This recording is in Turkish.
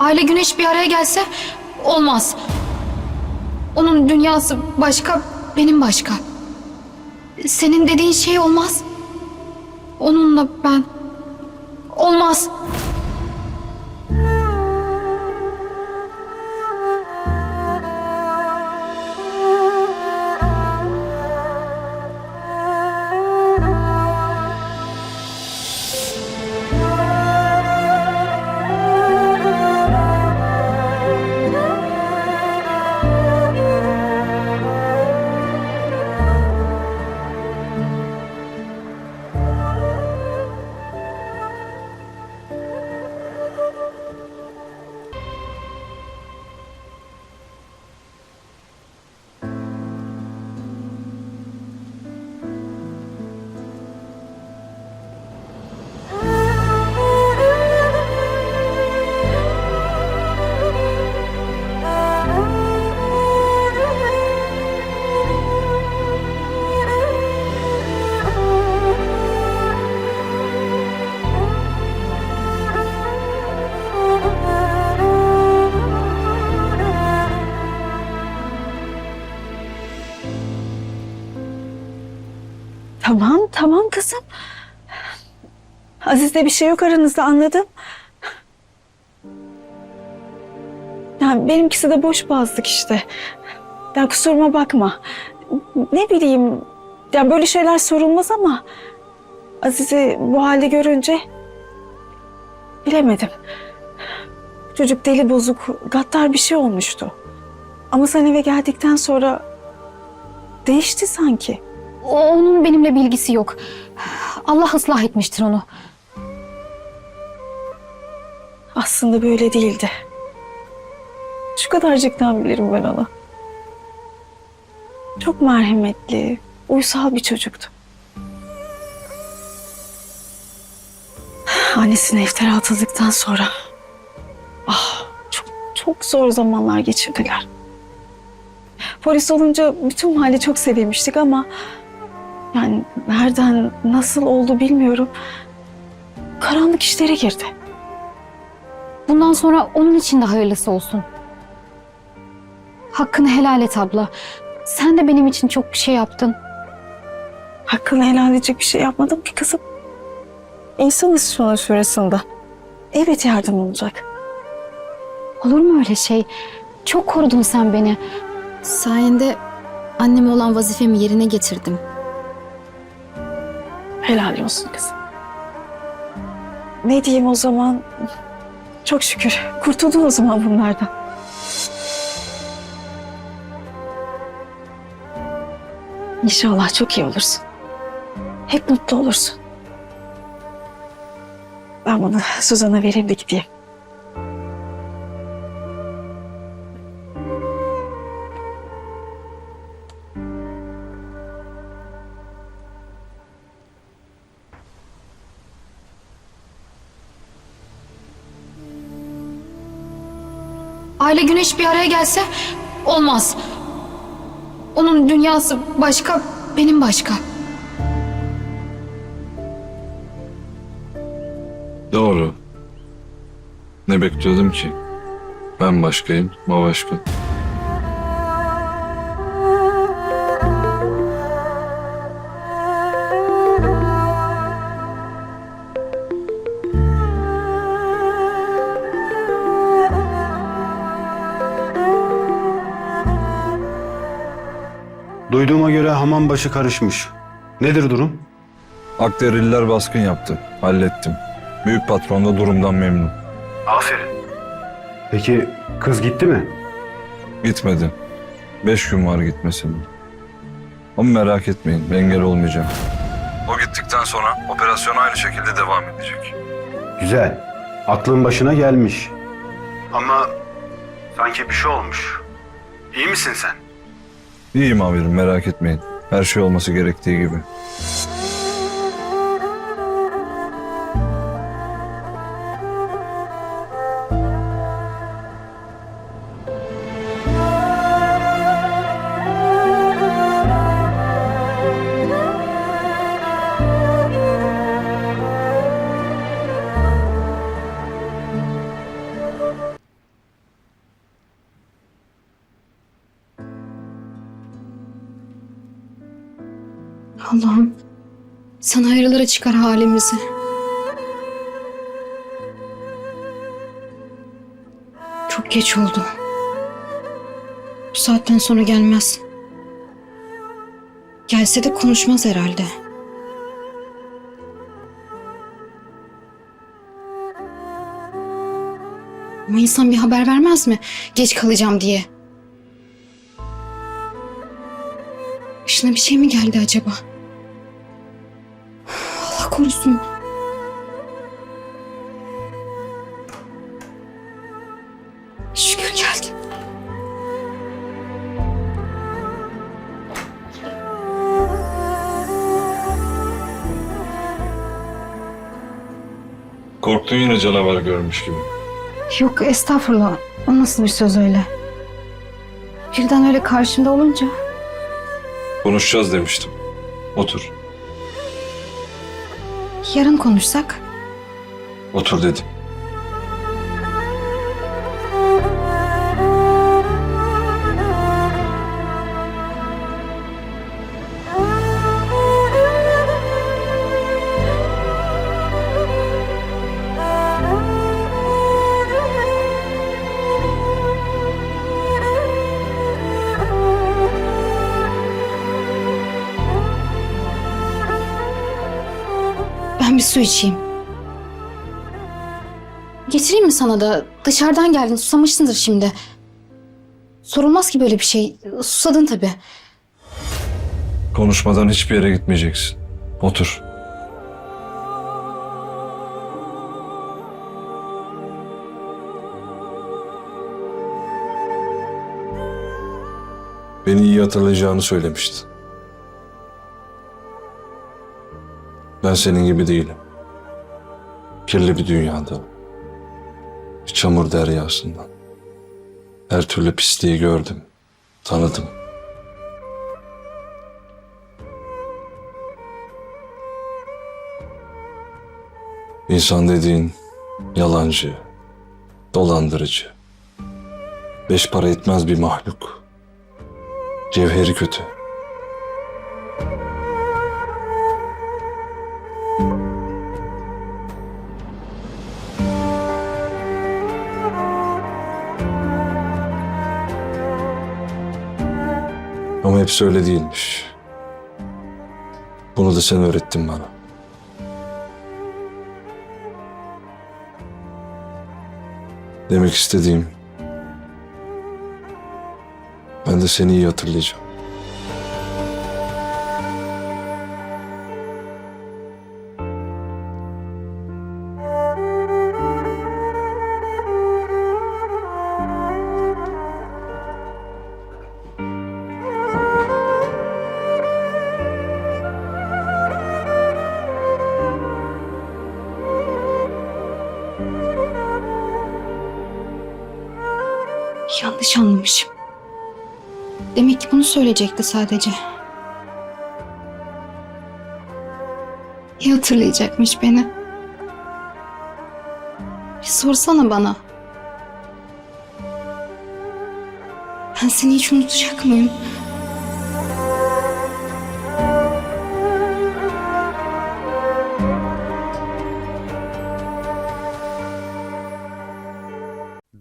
Aile Güneş bir araya gelse olmaz. Onun dünyası başka, benim başka. Senin dediğin şey olmaz. Onunla ben... Olmaz. Tamam, tamam kızım. Aziz'le bir şey yok aranızda anladım. Yani benimkisi de boş bazlık işte. Ya kusuruma bakma. Ne bileyim, ya böyle şeyler sorulmaz ama Aziz'i bu halde görünce bilemedim. Çocuk deli bozuk, gaddar bir şey olmuştu. Ama sen eve geldikten sonra değişti sanki. O- Onun benimle bilgisi yok. Allah ıslah etmiştir onu. Aslında böyle değildi. Şu kadarcıktan bilirim ben onu. Çok merhametli, uysal bir çocuktu. Annesine iftira atıldıktan sonra ah çok çok zor zamanlar geçirdiler. Polis olunca bütün mahalle çok sevinmiştik ama yani nereden nasıl oldu bilmiyorum. Karanlık işlere girdi. Bundan sonra onun için de hayırlısı olsun. Hakkını helal et abla. Sen de benim için çok şey yaptın. Hakkını helal edecek bir şey yapmadım ki kızım. İnsanız sonra şurasında. Evet yardım olacak. Olur mu öyle şey? Çok korudun sen beni. Sayende anneme olan vazifemi yerine getirdim. Helal olsun kızım. Ne diyeyim o zaman? Çok şükür. Kurtuldun o zaman bunlardan. İnşallah çok iyi olursun. Hep mutlu olursun. Ben bunu Suzan'a vereyim de gideyim. Aile Güneş bir araya gelse olmaz. Onun dünyası başka, benim başka. Doğru. Ne bekliyordum ki? Ben başkayım, o başka. Duyduğuma göre hamam başı karışmış. Nedir durum? Akderililer baskın yaptı. Hallettim. Büyük patron da durumdan memnun. Aferin. Peki kız gitti mi? Gitmedi. Beş gün var gitmesine. Ama merak etmeyin, ben engel olmayacağım. O gittikten sonra operasyon aynı şekilde devam edecek. Güzel. Aklın başına gelmiş. Ama sanki bir şey olmuş. İyi misin sen? İyiyim amirim, merak etmeyin. Her şey olması gerektiği gibi. Allah'ım sen hayırlara çıkar halimizi. Çok geç oldu. Bu saatten sonra gelmez. Gelse de konuşmaz herhalde. Ama insan bir haber vermez mi? Geç kalacağım diye. Başına bir şey mi geldi acaba? Korusun. Şükür geldi. Korktun yine canavar görmüş gibi. Yok estağfurullah. O nasıl bir söz öyle? Birden öyle karşımda olunca Konuşacağız demiştim. Otur. Yarın konuşsak. Otur dedim. Ben bir su içeyim. Getireyim mi sana da? Dışarıdan geldin, susamışsındır şimdi. Sorulmaz ki böyle bir şey. Susadın tabii. Konuşmadan hiçbir yere gitmeyeceksin. Otur. Beni iyi hatırlayacağını söylemiştin. Ben senin gibi değilim. Kirli bir dünyada. Bir çamur deryasından. Her türlü pisliği gördüm, tanıdım. İnsan dediğin yalancı, dolandırıcı, beş para etmez bir mahluk. Cevheri kötü. Hepsi öyle değilmiş. Bunu da sen öğrettin bana. Demek istediğim... Ben de seni iyi hatırlayacağım. Yanlış anlamışım. Demek ki bunu söyleyecekti sadece. İyi hatırlayacakmış beni. Bir sorsana bana. Ben seni hiç unutacak mıyım?